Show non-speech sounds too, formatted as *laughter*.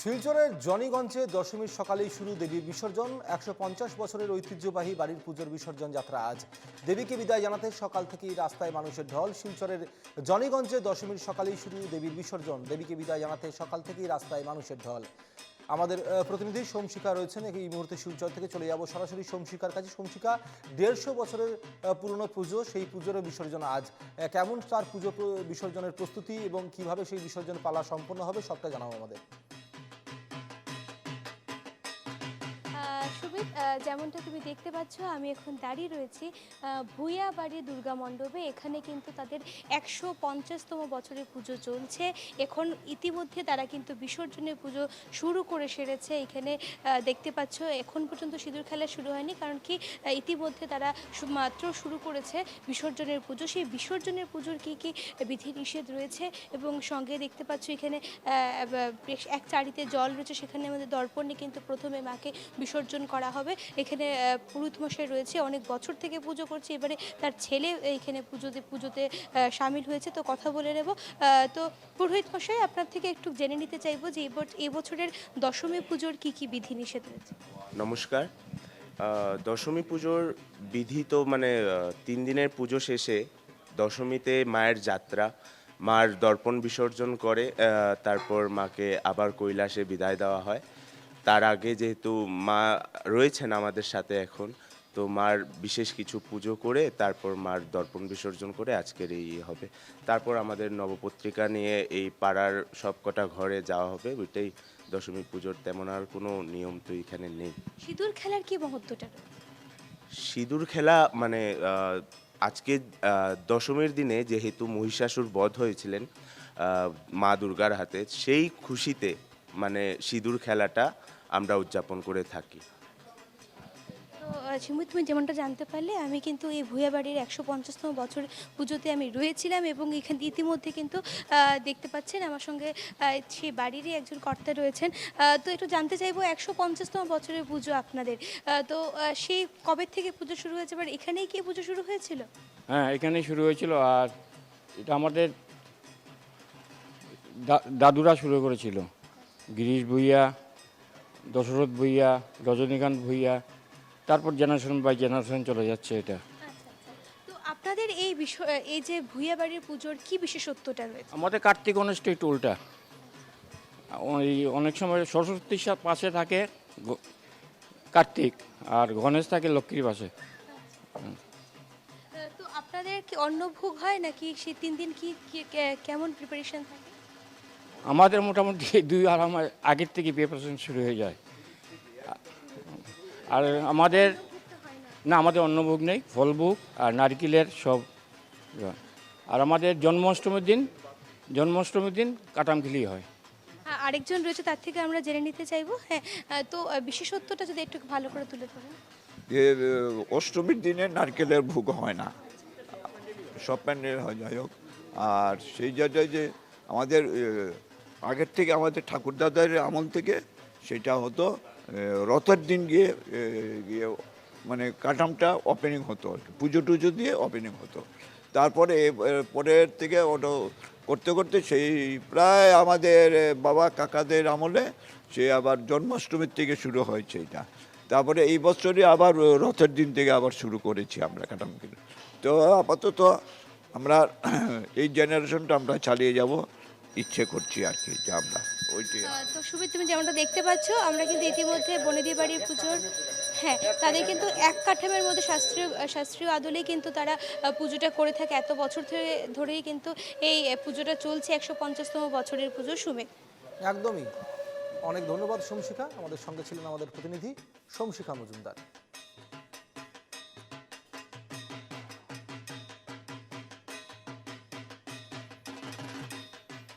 শিলচরের জনিগঞ্জে দশমীর সকালেই শুরু দেবীর বিসর্জন। একশো পঞ্চাশ বছরের ঐতিহ্যবাহী বাড়ির পুজোর বিসর্জন যাত্রা আজ। দেবীকে বিদায় জানাতে সকাল থেকেই রাস্তায় মানুষের ঢল। শিলচরের জনিগঞ্জে দশমীর সকালেই শুরু দেবীর বিসর্জন। দেবীকে বিদায় জানাতে সকাল থেকেই রাস্তায় মানুষের ঢল। আমাদের প্রতিনিধি সোমশিকা রয়েছেন। এই মুহূর্তে শিলচর থেকে চলে যাব সরাসরি সোমশিকার কাছে। সোমশিকা দেড়শো বছরের পুরনো পুজো, সেই পুজোর বিসর্জন আজ। কেমন তার পুজো বিসর্জনের প্রস্তুতি এবং কীভাবে সেই বিসর্জন পালা সম্পন্ন হবে, সবটা জানাব আমাদের। যেমনটা তুমি দেখতে পাচ্ছ, আমি এখন দাঁড়িয়ে রয়েছি ভূঁইয়া বাড়ি দুর্গা মণ্ডপে। এখানে কিন্তু তাদের একশো পঞ্চাশতম বছরের পুজো চলছে। এখন ইতিমধ্যে তারা কিন্তু বিসর্জনের পুজো শুরু করে সেরেছে। এখানে দেখতে পাচ্ছ, এখন পর্যন্ত সিঁদুর খেলা শুরু হয়নি। কারণ কি ইতিমধ্যে তারা মাত্র শুরু করেছে বিসর্জনের পুজো। সেই বিসর্জনের পুজোর কি কি বিধি নিষেধ রয়েছে? এবং সঙ্গে দেখতে পাচ্ছ, এখানে এক চারিতে জল রয়েছে। সেখানে আমাদের দর্পণে কিন্তু প্রথমে মাকে বিসর্জন করা হবে। এখানে পুরোহিত মশাই রয়েছে। অনেক বছর থেকে পুজো করছে। এবারে তার ছেলে এখানে পুজোতে পুজোতে সামিল হয়েছে। তো কথা বলে নেব। তো পুরোহিত মশাই, আপনার থেকে একটু জেনে নিতে চাইব যে এবছ- এবছরের দশমী পুজোর কি কি বিধি নিষেধ রয়েছে? নমস্কার। দশমী পুজোর বিধি তো মানে তিন দিনের পুজো শেষে দশমীতে মায়ের যাত্রা, মার দর্পণ বিসর্জন করে তারপর মাকে আবার কৈলাসে বিদায় দেওয়া হয়। তার আগে যেহেতু মা রয়েছেন আমাদের সাথে এখন তো মার বিশেষ কিছু পুজো করে তারপর মার দর্পণ বিসর্জন করে আজকের এই ইয়ে হবে। তারপর আমাদের নবপত্রিকা নিয়ে এই পাড়ার সবকটা ঘরে যাওয়া হবে ওইটাই দশমী পুজোর তেমন আর কোনো নিয়ম তো এখানে নেই। সিঁদুর খেলার কি মহত্বটা সিঁদুর খেলা মানে আজকে দশমীর দিনে যেহেতু মহিষাসুর বধ হয়েছিলেন মা দুর্গার হাতে সেই খুশিতে মানে সিঁদুর খেলাটা আমরা উদযাপন করে থাকি। তো তুমি যেমনটা জানতে পারলে আমি কিন্তু এই ভূয়া বাড়ির একশো পঞ্চাশতম বছর পুজোতে আমি রয়েছিলাম এবং এখানে ইতিমধ্যে কিন্তু দেখতে পাচ্ছেন আমার সঙ্গে সেই বাড়িরই একজন কর্তা রয়েছেন। তো একটু জানতে চাইব একশো পঞ্চাশতম বছরের পুজো আপনাদের। তো সেই কবে থেকে পুজো শুরু হয়েছে? এবার এখানেই কি পুজো শুরু হয়েছিল? হ্যাঁ এখানেই শুরু হয়েছিল আর এটা আমাদের দা- দাদুরা শুরু করেছিল। গিরিশ ভুইয়া দশরথ ভুইয়া রজনীকান্ত ভুইয়া তারপর জেনারেশন বাই জেনারেশন চলে যাচ্ছে এটা। তো আপনাদের এই বিষয় এই যে ভূয়া বাড়ির পুজোর কি বিশেষত্বটা রয়েছে? আমাদের কার্তিক গণেশটা একটু উল্টা। ওই অনেক সময় সরস্বতীর পাশে থাকে কার্তিক আর গণেশ থাকে লক্ষ্মীর পাশে। তো আপনাদের কি অন্নভোগ হয় নাকি সেই তিন দিন কি- কেমন প্রিপারেশন থাকে? আমাদের মোটামুটি *laughs* দুই আড়াই মাস আগের থেকে প্রিপারেশন শুরু হয়ে যায়। আর আমাদের না আমাদের অন্নভোগ নেই ফল ফলভোগ আর নারকেলের সব আর আমাদের জন্মাষ্টমীর দিন জন্মাষ্টমীর দিন কাটামখিলি হয়। আ- আরেকজন রয়েছে তার থেকে আমরা জেনে নিতে চাইব। হ্যাঁ তো বিশেষত্বটা যদি একটু ভালো করে তুলে ধরুন। যে অষ্টমীর দিনে নারকেলের ভোগ হয় না। সব প্যান্ডেল হয় যাই হোক। আর সেই জায়গায় যে আমাদের আগের থেকে আমাদের ঠাকুরদাদার আমল থেকে সেটা হতো রথের দিন গিয়ে গিয়ে মানে কাটামটা ওপেনিং হতো পুজো টুজো দিয়ে ওপেনিং হতো। তারপরে পরের থেকে ওটা করতে করতে সেই প্রায় আমাদের বাবা কাকাদের আমলে সে আবার জন্মাষ্টমীর থেকে শুরু হয়েছে এটা তারপরে এই বছরই আবার রথের দিন থেকে আবার শুরু করেছি আমরা কাটামুখি তো আপাতত আমরা এই জেনারেশনটা আমরা চালিয়ে যাব। ইচ্ছে করছি আর কি যে আমরা ওইটি তো সুবিধ তুমি যেমনটা দেখতে পাচ্ছ আমরা কিন্তু ইতিমধ্যে বনেদি বাড়ির পুজোর হ্যাঁ তাদের কিন্তু এক কাঠামের মধ্যে শাস্ত্রীয় শাস্ত্রীয় আদলেই কিন্তু তারা পুজোটা করে থাকে। এত বছর ধরে ধরেই কিন্তু এই পুজোটা চলছে একশো পঞ্চাশতম বছরের পুজো সুমিত। একদমই। অনেক ধন্যবাদ সোমশিখা। আমাদের সঙ্গে ছিলেন আমাদের প্রতিনিধি সোমশিখা মজুমদার।